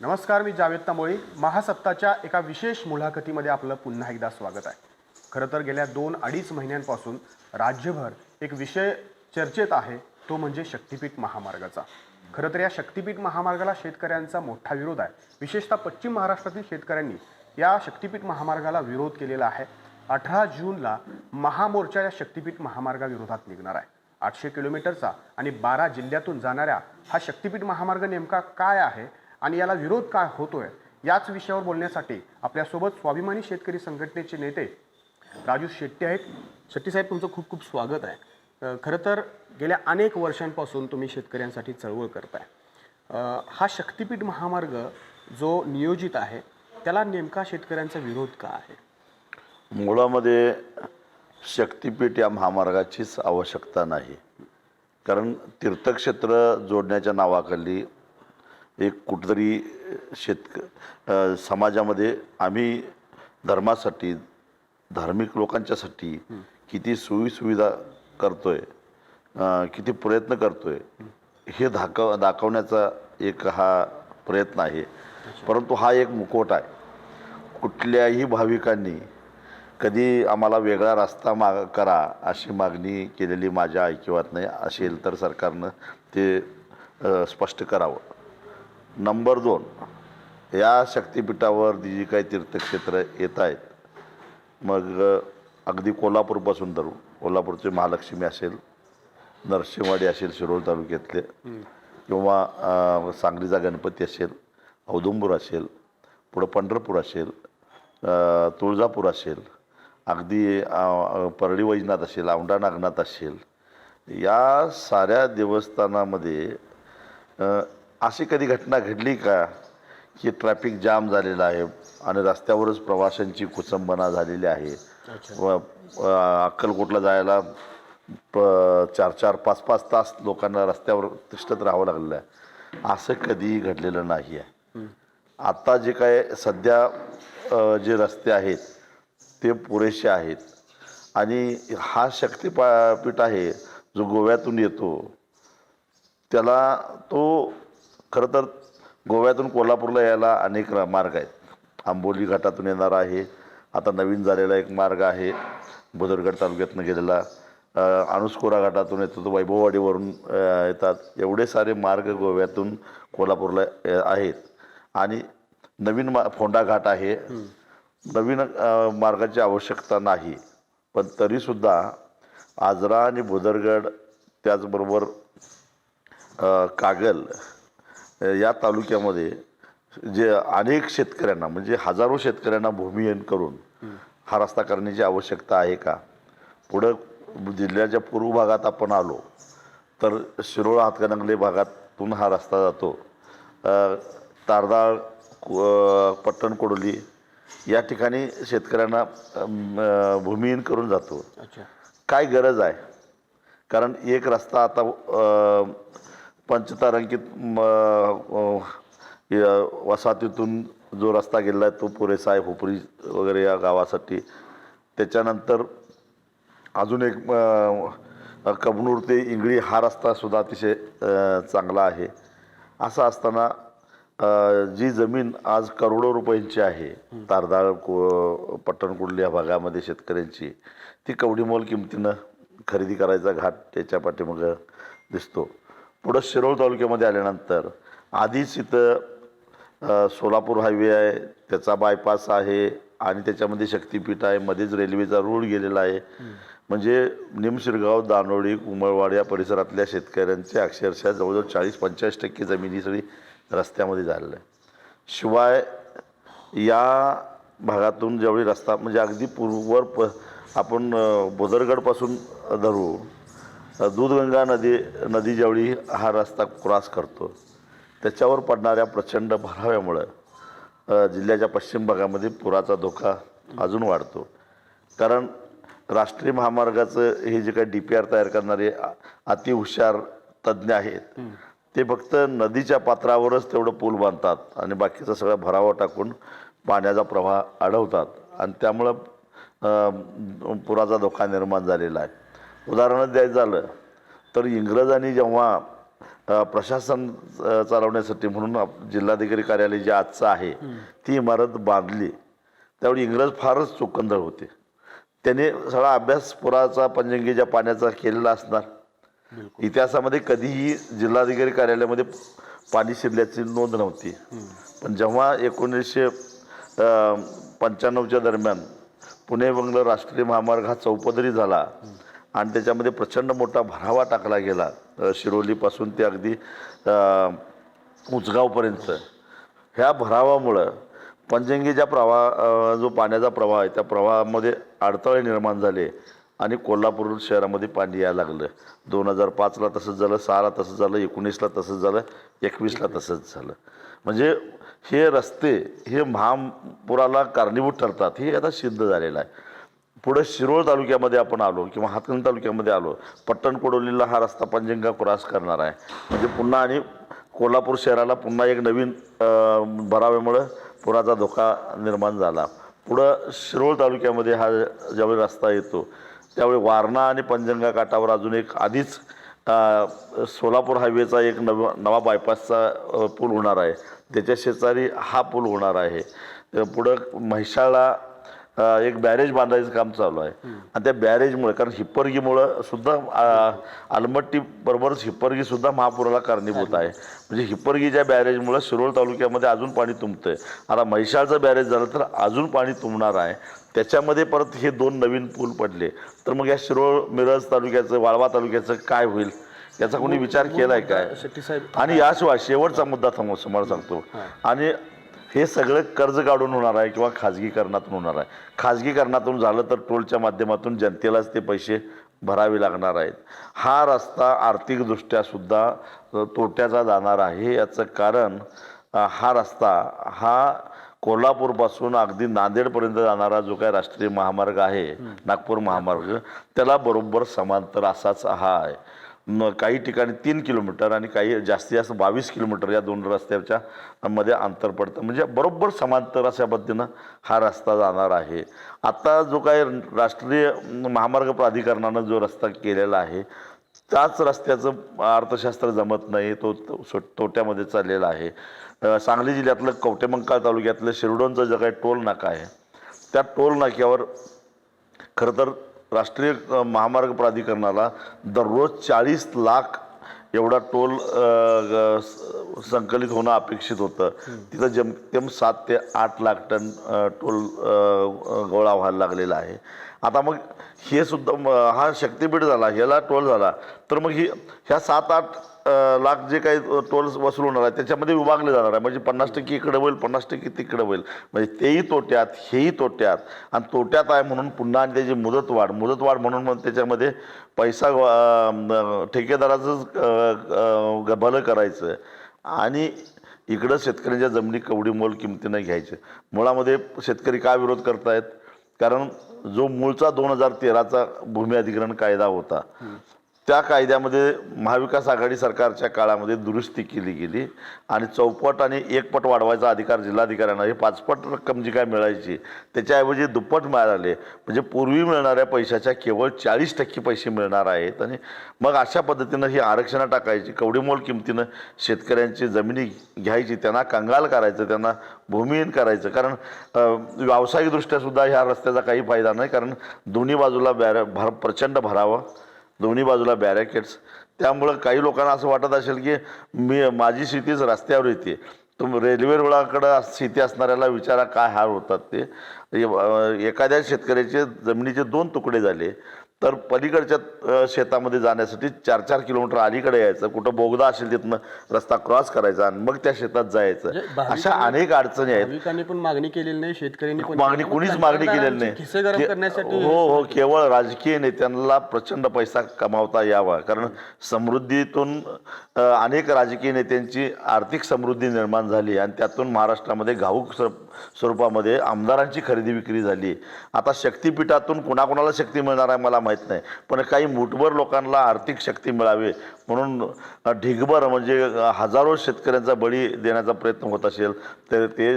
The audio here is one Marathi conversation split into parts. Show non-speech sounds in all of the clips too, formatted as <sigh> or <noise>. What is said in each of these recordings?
नमस्कार मी जावेद तांबोळी महासत्ताच्या एका विशेष मुलाखतीमध्ये आपलं पुन्हा एकदा स्वागत आहे. खरं तर गेल्या दोन अडीच महिन्यांपासून राज्यभर एक विषय चर्चेत आहे तो म्हणजे शक्तिपीठ महामार्गाचा. खरं तर या शक्तिपीठ महामार्गाला शेतकऱ्यांचा मोठा विरोध आहे. विशेषतः पश्चिम महाराष्ट्रातील शेतकऱ्यांनी या शक्तिपीठ महामार्गाला विरोध केलेला आहे. अठरा जूनला महामोर्चा या शक्तिपीठ महामार्गाविरोधात निघणार आहे. आठशे किलोमीटरचा आणि बारा जिल्ह्यातून जाणाऱ्या हा शक्तिपीठ महामार्ग नेमका काय आहे? आणि याला विरोध काय होतोय याच विषयावर बोलण्यासाठी आपल्यासोबत स्वाभिमानी शेतकरी संघटनेचे नेते राजू शेट्टी आहेत. शेट्टी साहेब तुमचं खूप खूप स्वागत आहे. खरं तर गेल्या अनेक वर्षांपासून तुम्ही शेतकऱ्यांसाठी चळवळ करताय. हा शक्तिपीठ महामार्ग जो नियोजित आहे त्याला नेमका शेतकऱ्यांचा विरोध का आहे? मुळामध्ये शक्तिपीठ या महामार्गाचीच आवश्यकता नाही. कारण तीर्थक्षेत्र जोडण्याच्या नावाखाली एक कुठंतरी शेतक समाजामध्ये आम्ही धर्मासाठी धार्मिक लोकांच्यासाठी किती सोयीसुविधा करतो आहे किती प्रयत्न करतो आहे हे दाखव दाखवण्याचा एक हा प्रयत्न आहे. परंतु हा एक मुकोट आहे. कुठल्याही भाविकांनी कधी आम्हाला वेगळा रस्ता माग करा अशी मागणी केलेली माझ्या ऐकिवात नाही. असेल तर सरकारनं ते स्पष्ट करावं. नंबर दोन या शक्तिपीठावर जी काही तीर्थक्षेत्र येत आहेत मग अगदी कोल्हापूरपासून धरू कोल्हापूरचे महालक्ष्मी असेल नरसिंहवाडी असेल शिरोळ तालुक्यातले किंवा सांगलीचा गणपती असेल औदुंबूर असेल पुढं पंढरपूर असेल तुळजापूर असेल अगदी परळी वैजनाथ असेल औंढा नागनाथ असेल या साऱ्या देवस्थानामध्ये अशी कधी घटना घडली का की ट्रॅफिक जाम झालेला आहे आणि रस्त्यावरच प्रवाशांची कुचंबना झालेली आहे? व अक्कलकोटला जायला प चार चार पाच पाच तास लोकांना रस्त्यावर तिष्ठत राहावं लागलेलं आहे. असं कधीही घडलेलं नाही आहे. आता जे काय सध्या जे रस्ते आहेत ते पुरेसे आहेत. आणि हा शक्तिपा पीठ आहे जो गोव्यातून येतो त्याला तो खरं तर गोव्यातून कोल्हापूरला यायला अनेक मार्ग आहेत. आंबोली घाटातून येणार आहे. आता नवीन झालेला एक मार्ग आहे भुदरगड तालुक्यातनं गेलेला. अनुस्कोरा घाटातून येतो तो वैभववाडीवरून येतात. एवढे सारे मार्ग गोव्यातून कोल्हापूरला आहेत. आणि नवीन मा फोंडा घाट आहे. नवीन मार्गाची आवश्यकता नाही. पण तरीसुद्धा आजरा आणि भुदरगड त्याचबरोबर कागल या तालुक्यामध्ये जे अनेक शेतकऱ्यांना म्हणजे हजारो शेतकऱ्यांना भूमिहीन करून हा रस्ता करण्याची आवश्यकता आहे का? पुढं जिल्ह्याच्या पूर्व भागात आपण आलो तर शिरोळ हातकणंगले भागातून हा रस्ता जातो. तारदाळ पट्टण कोडोली या ठिकाणी शेतकऱ्यांना भूमिहीन करून जातो. काय गरज आहे? कारण एक रस्ता आता पंचतारांकित वसाहतीतून जो रस्ता गेला आहे तो पुरेसा आहे हुपरी वगैरे या गावासाठी. त्याच्यानंतर अजून एक कबनूर ते इंगळी हा रस्तासुद्धा अतिशय चांगला आहे. असं असताना जी जमीन आज करोडो रुपयांची आहे तारदाळ को पट्टणकुडली या भागामध्ये शेतकऱ्यांची ती कवडीमोल किमतीनं खरेदी करायचा घाट त्याच्या पाठीमागं दिसतो. पुढं शिरोळ तालुक्यामध्ये आल्यानंतर आधीच इथं सोलापूर हायवे आहे त्याचा बायपास आहे आणि त्याच्यामध्ये शक्तिपीठ आहे मध्येच रेल्वेचा रूळ गेलेला आहे. म्हणजे निमशिरगाव दानोळी उमळवाड या परिसरातल्या शेतकऱ्यांचे अक्षरशः जवळजवळ चाळीस पंचाळीस टक्के जमिनी सगळी रस्त्यामध्ये झालेलं आहे. शिवाय या भागातून ज्यावेळी रस्ता म्हणजे अगदी पूर्ववर प आपण बोदरगडपासून धरू दूधगंगा नदी नदी ज्यावेळी हा रस्ता क्रॉस करतो. त्याच्यावर पडणाऱ्या प्रचंड भराव्यामुळं जिल्ह्याच्या पश्चिम भागामध्ये पुराचा धोका अजून वाढतो. कारण राष्ट्रीय महामार्गाचं हे जे काही डी पी आर तयार करणारे अतिहुशार तज्ज्ञ आहेत ते फक्त नदीच्या पात्रावरच तेवढं पूल बांधतात आणि बाकीचा सगळा भरावा टाकून पाण्याचा प्रवाह अडवतात आणि त्यामुळं पुराचा धोका निर्माण झालेला आहे. उदाहरण द्यायचं झालं तर इंग्रजांनी जेव्हा प्रशासन चालवण्यासाठी म्हणून जिल्हाधिकारी कार्यालय जे आजचं आहे ती इमारत बांधली. त्यावेळी इंग्रज फारच चोकंदळ होते. त्याने सगळा अभ्यास पुराचा पंचगंगेच्या पाण्याचा केलेला असणार इतिहासामध्ये कधीही जिल्हाधिकारी कार्यालयामध्ये पाणी शिरल्याची नोंद नव्हती. पण जेव्हा एकोणीसशे पंच्याण्णवच्या दरम्यान पुणे बंगलोर राष्ट्रीय महामार्ग हा चौपदरी झाला आणि त्याच्यामध्ये प्रचंड मोठा भरावा टाकला गेला. शिरोलीपासून ते अगदी उचगावपर्यंत ह्या भरावामुळं पंचगंगेच्या प्रवाह जो पाण्याचा प्रवाह आहे त्या प्रवाहामध्ये अडथळे निर्माण झाले आणि कोल्हापूर शहरामध्ये पाणी यायला लागलं. दोन हजार पाचला तसंच झालं सहाला तसंच झालं एकोणीसला तसंच झालं एकवीसला तसंच झालं. म्हणजे हे रस्ते हे महापुराला कारणीभूत ठरतात हे आता सिद्ध झालेलं आहे. पुढे शिरोळ तालुक्यामध्ये आपण आलो किंवा हातकण तालुक्यामध्ये आलो पट्टण कोडोलीला हा रस्ता पंचगंगा क्रॉस करणार आहे. म्हणजे पुन्हा आणि कोल्हापूर शहराला पुन्हा एक नवीन भराव्यामुळं पुराचा धोका निर्माण झाला. पुढं शिरोळ तालुक्यामध्ये हा ज्यावेळी रस्ता येतो त्यावेळी वारणा आणि पंजंगा काठावर अजून एक आधीच सोलापूर हायवेचा एक नव नवा बायपासचा पूल होणार आहे. त्याच्या शेजारी हा पूल होणार आहे. पुढं म्हैसाळला एक बॅरेज बांधायचं काम चालू आहे. आणि त्या बॅरेजमुळे कारण हिप्परगीमुळं सुद्धा आलमट्टी बरोबरच हिप्परगी सुद्धा महापुराला कारणीभूत आहे. म्हणजे हिप्परगीच्या बॅरेजमुळं शिरोळ तालुक्यामध्ये अजून पाणी तुंबतंय. आता म्हैसाळचं बॅरेज झालं तर अजून पाणी तुंबणार आहे. त्याच्यामध्ये परत हे दोन नवीन पूल पडले. तर मग या शिरोळ मिरज तालुक्याचं वाळवा तालुक्याचं काय होईल? याचा कोणी विचार केलाय काय? आणि याशिवाय शेवटचा मुद्दा थांबव समोर सांगतो. आणि हे सगळं कर्ज काढून होणार आहे किंवा खाजगीकरणातून होणार आहे. खाजगीकरणातून झालं तर टोलच्या माध्यमातून जनतेलाच ते पैसे भरावे लागणार आहेत. हा रस्ता आर्थिकदृष्ट्या सुद्धा तोट्याचा जाणार आहे. याचं कारण हा रस्ता हा कोल्हापूरपासून अगदी नांदेडपर्यंत जाणारा जो काय राष्ट्रीय महामार्ग आहे नागपूर महामार्ग त्याला बरोबर समांतर असाच हा आहे. न काही ठिकाणी तीन किलोमीटर आणि काही जास्तीत जास्त बावीस किलोमीटर या दोन रस्त्याच्या मध्ये अंतर पडतं. म्हणजे बरोबर समांतर अशा पद्धतीनं हा रस्ता जाणार आहे. आता जो काय राष्ट्रीय महामार्ग प्राधिकरणानं जो रस्ता केलेला आहे त्याच रस्त्याचं अर्थशास्त्र जमत नाही तो तो सो- तोट्यामध्ये चाललेला आहे. सांगली जिल्ह्यातलं कवटेमंकाळ तालुक्यातलं शिरडोनचं जो काही टोल नाका आहे त्या टोल नाक्यावर खरं तर राष्ट्रीय महामार्ग प्राधिकरणाला दररोज चाळीस लाख एवढा टोल संकलित होणं अपेक्षित होतं. तिथं जेमतेम सात ते आठ लाख टन टोल गोळा व्हायला लागलेला आहे. आता मग हे सुद्धा म- हा शक्तीपीठ झाला ह्याला टोल झाला तर मग ही ह्या सात आठ लाख जे काही टोल वसूल होणार आहे त्याच्यामध्ये विभागले जाणार आहे. म्हणजे पन्नास टक्के इकडे होईल पन्नास टक्के तिकडे होईल. म्हणजे तेही तोट्यात हेही तोट्यात. आणि तोट्यात आहे म्हणून पुन्हा आणि त्याची मुदतवाढ मुदतवाढ म्हणून मग त्याच्यामध्ये पैसा ठेकेदाराचंच भलं करायचं आणि इकडं शेतकऱ्यांच्या जमिनी कवडी मोल किमतीनं घ्यायचे. मुळामध्ये शेतकरी का विरोध करतायत? कारण जो मूळचा दोन हजार तेराचा भूमी अधिग्रहण कायदा होता त्या कायद्यामध्ये महाविकास आघाडी सरकारच्या काळामध्ये दुरुस्ती केली गेली आणि चौपट आणि एकपट वाढवायचा अधिकार जिल्हाधिकाऱ्यांना हे पाचपट रक्कम जी काय मिळायची त्याच्याऐवजी दुप्पट मिळाले म्हणजे पूर्वी मिळणाऱ्या पैशाच्या केवळ चाळीस टक्के पैसे मिळणार आहेत आणि मग अशा पद्धतीनं ही आरक्षणं टाकायची कवडीमोल किमतीनं शेतकऱ्यांची जमिनी घ्यायची त्यांना कंगाल करायचं त्यांना भूमिहीन करायचं कारण व्यावसायिकदृष्ट्यासुद्धा ह्या रस्त्याचा काही फायदा नाही कारण दोन्ही बाजूला बॅर भर प्रचंड भरावं दोन्ही बाजूला बॅरिकेड्स त्यामुळं काही लोकांना असं वाटत असेल की मी माझी शेतीच रस्त्यावर येते. तुम रेल्वे रुळाकडं शेती असणाऱ्याला विचारा काय हाल होतात ते. एखाद्या शेतकऱ्याचे जमिनीचे दोन तुकडे झाले. तर पलीकडच्या शेतामध्ये जाण्यासाठी चार चार किलोमीटर अलीकडे यायचं. कुठं बोगदा असेल तिथनं रस्ता क्रॉस करायचा आणि मग त्या शेतात जायचं. म्हणजे अशा अनेक अडचणी आहेत. पण मागणी केलेली नाही शेतकऱ्यांनी मागणी कुणीच मागणी केलेली नाही. हो हो केवळ राजकीय नेत्यांना प्रचंड पैसा कमावता यावा. कारण समृद्धीतून अनेक राजकीय नेत्यांची आर्थिक समृद्धी निर्माण झाली आणि त्यातून महाराष्ट्रामध्ये घाऊक स्व- स्वरूपामध्ये आमदारांची खरेदी विक्री झाली. आता शक्तीपीठातून कुणाकुणाला शक्ती मिळणार आहे मला माहीत नाही. पण काही मुठभर लोकांना आर्थिक शक्ती मिळावी म्हणून ढिगभर म्हणजे हजारो शेतकऱ्यांचा बळी देण्याचा प्रयत्न होत असेल तर ते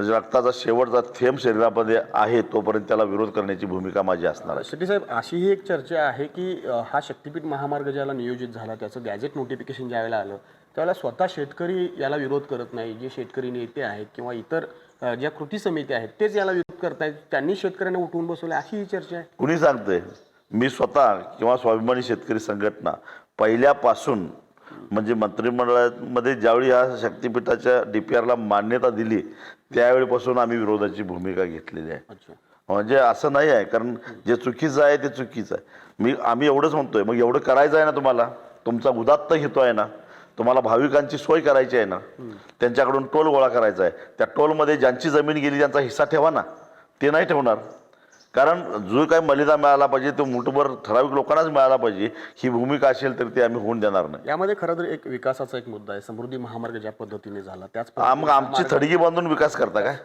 रक्ताचा शेवटचा थेंब शरीरामध्ये आहे तोपर्यंत त्याला विरोध करण्याची भूमिका माझी असणार आहे. शेट्टी साहेब अशीही एक चर्चा आहे की हा शक्तीपीठ महामार्ग ज्याला नियोजित झाला त्याचं गॅजेट नोटिफिकेशन ज्यावेळेला आलं त्यावेळेला स्वतः शेतकरी याला विरोध करत नाही जे शेतकरी नेते आहेत किंवा इतर ज्या कृती समिती आहेत तेच याला विरोध करतायत त्यांनी शेतकऱ्यांना उठवून बसवलं अशी ही चर्चा आहे. कुणी सांगतंय? मी स्वतः किंवा स्वाभिमानी शेतकरी संघटना पहिल्यापासून म्हणजे मंत्रिमंडळामध्ये ज्यावेळी ह्या शक्तीपीठाच्या डी पी आरला मान्यता दिली त्यावेळीपासून आम्ही विरोधाची भूमिका घेतलेली आहे. अच्छा. म्हणजे असं नाही आहे कारण जे चुकीचं आहे ते चुकीचं आहे. मी आम्ही एवढंच म्हणतोय मग एवढं करायचं आहे ना तुम्हाला? तुमचा उदात्त हेतू आहे ना? तुम्हाला भाविकांची सोय करायची आहे ना? त्यांच्याकडून टोल गोळा करायचा आहे. त्या टोलमध्ये ज्यांची जमीन गेली त्यांचा हिस्सा ठेवा ना. ते नाही ठेवणार. कारण जो काही मलिदा मिळाला पाहिजे तो मुठभर ठराविक लोकांनाच मिळाला पाहिजे ही भूमिका असेल तर ती आम्ही होऊन देणार नाही. यामध्ये खरं तर एक विकासाचा एक मुद्दा आहे. समृद्धी महामार्ग ज्या पद्धतीने झाला त्याच मग आमची थडगी बांधून विकास करता काय?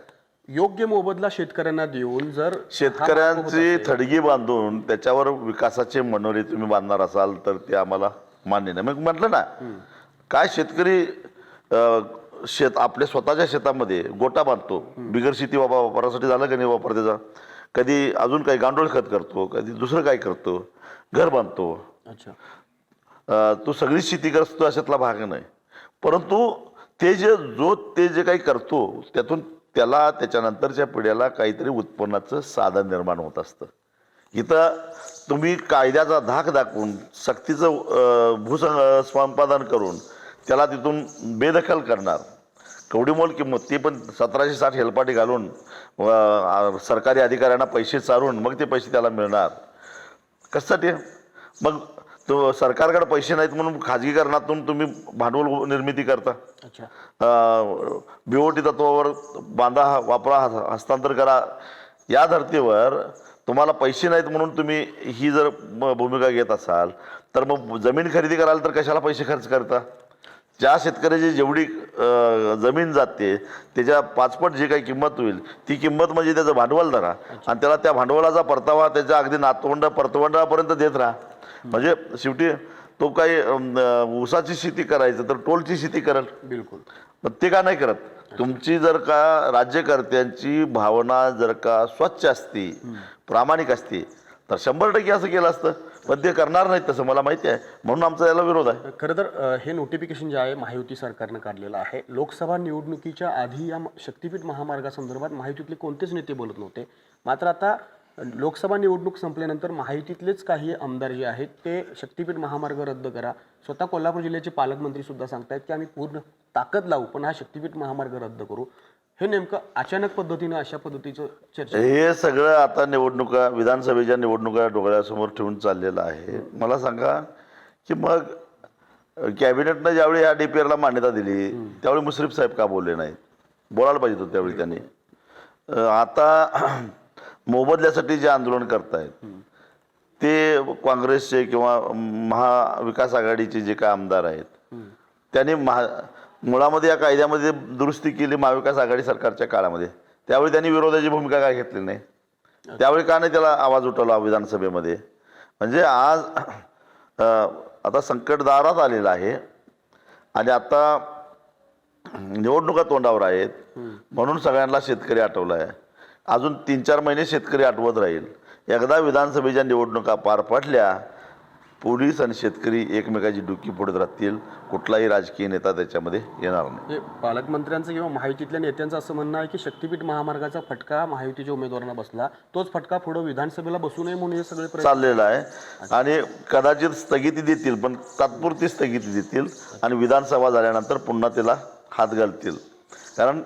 योग्य मोबदला शेतकऱ्यांना देऊन जर शेतकऱ्यांची थडगी बांधून त्याच्यावर विकासाचे मनोरे तुम्ही बांधणार असाल तर ते आम्हाला मान्य नाही. मग म्हटलं ना काय शेतकरी शेत आपल्या स्वतःच्या शेतामध्ये गोटा बांधतो. बिगर शेती वापा वापरासाठी झालं का नाही वापर त्याचा कधी अजून काही गांडोळ खत करतो कधी दुसरं काय करतो घर बांधतो. अच्छा. तो सगळी शेती करतो अशातला भाग नाही. परंतु ते जे जो ते जे काही करतो त्यातून त्याला त्याच्यानंतरच्या पिढ्याला काहीतरी उत्पन्नाचं साधन निर्माण होत असतं. इथं तुम्ही कायद्याचा धाक दाखवून सक्तीचं अ, भूसं संपादन करून त्याला तिथून बेदखल करणार. कवडीमोल किंमत? ती पण सतराशे साठ हेलपाटी घालून सरकारी अधिकाऱ्यांना पैसे चारून मग ते पैसे त्याला मिळणार. कशासाठी मग तो सरकारकडे पैसे नाहीत म्हणून खाजगीकरणातून तुम्ही भांडवल निर्मिती करता. अच्छा. बीओटी तत्वावर बांधा वापरा हस- हस्तांतर करा. या धर्तीवर तुम्हाला पैसे नाहीत म्हणून तुम्ही ही जर म- भूमिका घेत असाल तर मग जमीन खरेदी कराल तर कशाला पैसे खर्च करता? ज्या शेतकऱ्याची जेवढी जमीन जाते त्याच्या पाचपट जे काही किंमत होईल ती किंमत म्हणजे त्याचं भांडवल धरा. आणि त्याला त्या भांडवलाचा परतावा त्याच्या अगदी नातवंड परतवंडापर्यंत देत राहा. म्हणजे शेवटी तो काही ऊसाची शेती करायचं तर टोलची शेती करेल. बिलकुल. पण ते का नाही करत? तुमची जर का राज्यकर्त्यांची भावना जर का स्वच्छ असती प्रामाणिक असती तर शंभर टक्के असं केलं असतं. पण ते करणार नाहीत तसं मला माहिती आहे. म्हणून आमचा याला विरोध आहे. खरं तर हे नोटिफिकेशन जे आहे महायुती सरकारनं काढलेलं आहे. लोकसभा निवडणुकीच्या आधी या शक्तीपीठ महामार्गासंदर्भात महायुतीतले कोणतेच नेते बोलत नव्हते. मात्र आता लोकसभा निवडणूक संपल्यानंतर महायुतीतलेच काही आमदार जे आहेत ते शक्तीपीठ महामार्ग रद्द करा. स्वतः कोल्हापूर जिल्ह्याचे पालकमंत्री सुद्धा सांगतायत की आम्ही पूर्ण ताकद लावू पण हा शक्तीपीठ महामार्ग रद्द करू. हे नेमकं अचानक पद्धतीनं अशा पद्धतीचं चर्चा हे सगळं आता निवडणुका विधानसभेच्या निवडणुका डोळ्यासमोर ठेवून चाललेलं आहे. मला सांगा की मग कॅबिनेटनं ज्यावेळी या डी पी आरला मान्यता दिली त्यावेळी मुश्रीफ साहेब का बोलले नाहीत? बोलायला पाहिजे होतं त्यावेळी त्यांनी. आता <clears throat> मोबदल्यासाठी जे आंदोलन करतायत ते काँग्रेसचे किंवा महाविकास आघाडीचे जे काय आमदार आहेत त्यांनी महा मुळामध्ये या कायद्यामध्ये दुरुस्ती केली महाविकास आघाडी सरकारच्या काळामध्ये. त्यावेळी त्यांनी विरोधाची भूमिका काय घेतली नाही? त्यावेळी का नाही त्याला आवाज उठवला विधानसभेमध्ये? म्हणजे आज आता संकट दारात आलेलं आहे. आणि आता निवडणुका तोंडावर आहेत. म्हणून सगळ्यांना शेतकरी आठवला आहे अजून तीन चार महिने शेतकरी आठवत राहील. एकदा विधानसभेच्या निवडणुका पार पडल्या पोलीस आणि शेतकरी एकमेकाची डुकी फोडत राहतील. कुठलाही राजकीय नेता त्याच्यामध्ये येणार नाही. म्हणजे पालकमंत्र्यांचं किंवा महायुतीतल्या नेत्यांचं असं म्हणणं आहे की शक्तीपीठ महामार्गाचा फटका महायुतीच्या उमेदवारांना बसला. तोच फटका पुढे विधानसभेला बसू नये म्हणून हे सगळे चाललेलं आहे. आणि कदाचित स्थगिती देतील पण तात्पुरती स्थगिती देतील आणि विधानसभा झाल्यानंतर पुन्हा त्याला हात घालतील. कारण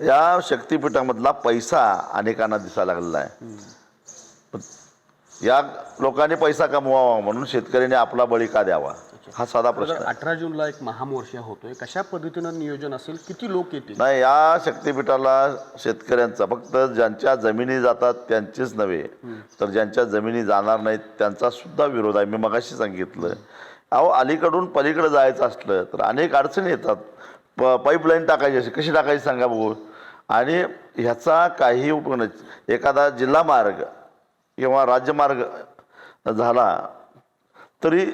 या शक्तीपीठामधला पैसा अनेकांना दिसायला लागलेला आहे. या लोकांनी पैसा कमवावा म्हणून शेतकऱ्यांनी आपला बळी का द्यावा? हा साधा प्रश्न अठरा जूनला एक महामोर्चा होतोय. कशा पद्धतीनं नियोजन असेल? किती लोक येतील? नाही या शक्तीपीठाला शेतकऱ्यांचा फक्त ज्यांच्या जमिनी जातात त्यांचेच नव्हे तर ज्यांच्या जमिनी जाणार नाहीत त्यांचा सुद्धा विरोध आहे. मी मगाशी सांगितलं. अहो अलीकडून पलीकडे जायचं असलं तर अनेक अडचणी येतात. प पाईपलाईन टाकायची अशी कशी टाकायची सांगा बघू. आणि ह्याचा काही उपयोग नाही. एखादा जिल्हा मार्ग किंवा राज्यमार्ग झाला तरी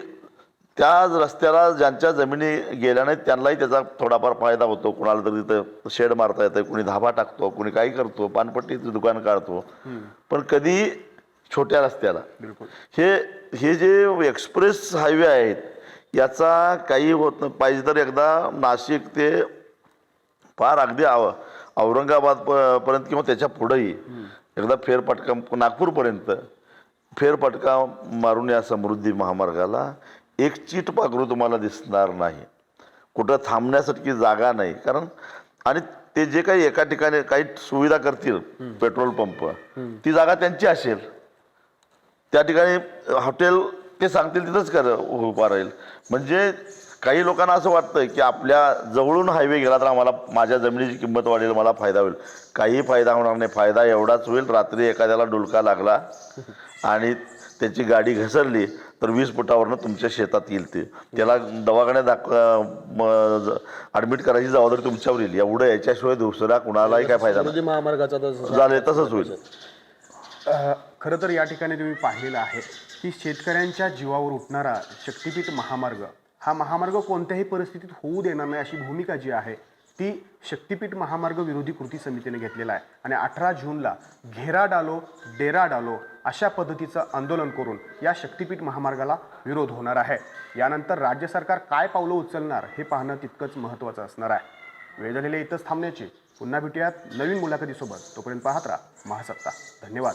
त्या रस्त्याला ज्यांच्या जमिनी गेल्या नाहीत त्यांनाही त्याचा थोडाफार फायदा होतो. कुणाला तरी तिथं शेड मारता येतं कुणी धाबा टाकतो कुणी काही करतो पानपट्टीचं दुकान काढतो. पण कधी छोट्या रस्त्याला. हे हे जे एक्सप्रेस हायवे आहेत याचा काही होत नाही. पाहिजे तर एकदा नाशिक ते फार अगदी आव औरंगाबाद पर्यंत किंवा त्याच्या पुढेही. एकदा फेरफटका नागपूरपर्यंत फेरफटका मारून या समृद्धी महामार्गाला. एक चीट पाखरू तुम्हाला दिसणार नाही. कुठं थांबण्यासाठी जागा नाही. कारण आणि ते जे काही एका ठिकाणी काही सुविधा करतील पेट्रोल पंप ती जागा त्यांची असेल. त्या ठिकाणी हॉटेल ते सांगतील तिथंच कर उभा राहील. म्हणजे काही लोकांना असं वाटतं की आपल्या जवळून हायवे गेला तर आम्हाला माझ्या जमिनीची किंमत वाढेल मला फायदा होईल. काही फायदा होणार नाही. फायदा एवढाच होईल रात्री एखाद्याला डुलका लागला आणि त्याची गाडी घसरली तर वीस फुटावरनं तुमच्या शेतात येईल ते. त्याला दवाखान्यात दाख ॲडमिट करायची जबाबदारी तुमच्यावर येईल. एवढं याच्याशिवाय दुसरा कुणालाही काय फायदा समृद्धी महामार्गाचा झाले तसंच होईल. खरं तर या ठिकाणी तुम्ही पाहिलेलं आहे की शेतकऱ्यांच्या जीवावर उठणारा शक्तिपीठ महामार्ग हा महामार्ग कोणत्याही परिस्थितीत होऊ देणार नाही अशी भूमिका जी आहे ती शक्तिपीठ महामार्ग विरोधी कृती समितीने घेतलेला आहे. आणि अठरा जूनला घेरा डालो डेरा डालो अशा पद्धतीचं आंदोलन करून या शक्तिपीठ महामार्गाला विरोध होणार आहे. यानंतर राज्य सरकार काय पावलं उचलणार हे पाहणं तितकंच महत्त्वाचं असणार आहे. वेळ झालेले इथंच थांबण्याची. पुन्हा भेटूयात नवीन मुलाखतीसोबत. तोपर्यंत पाहत राहा महासत्ता. धन्यवाद.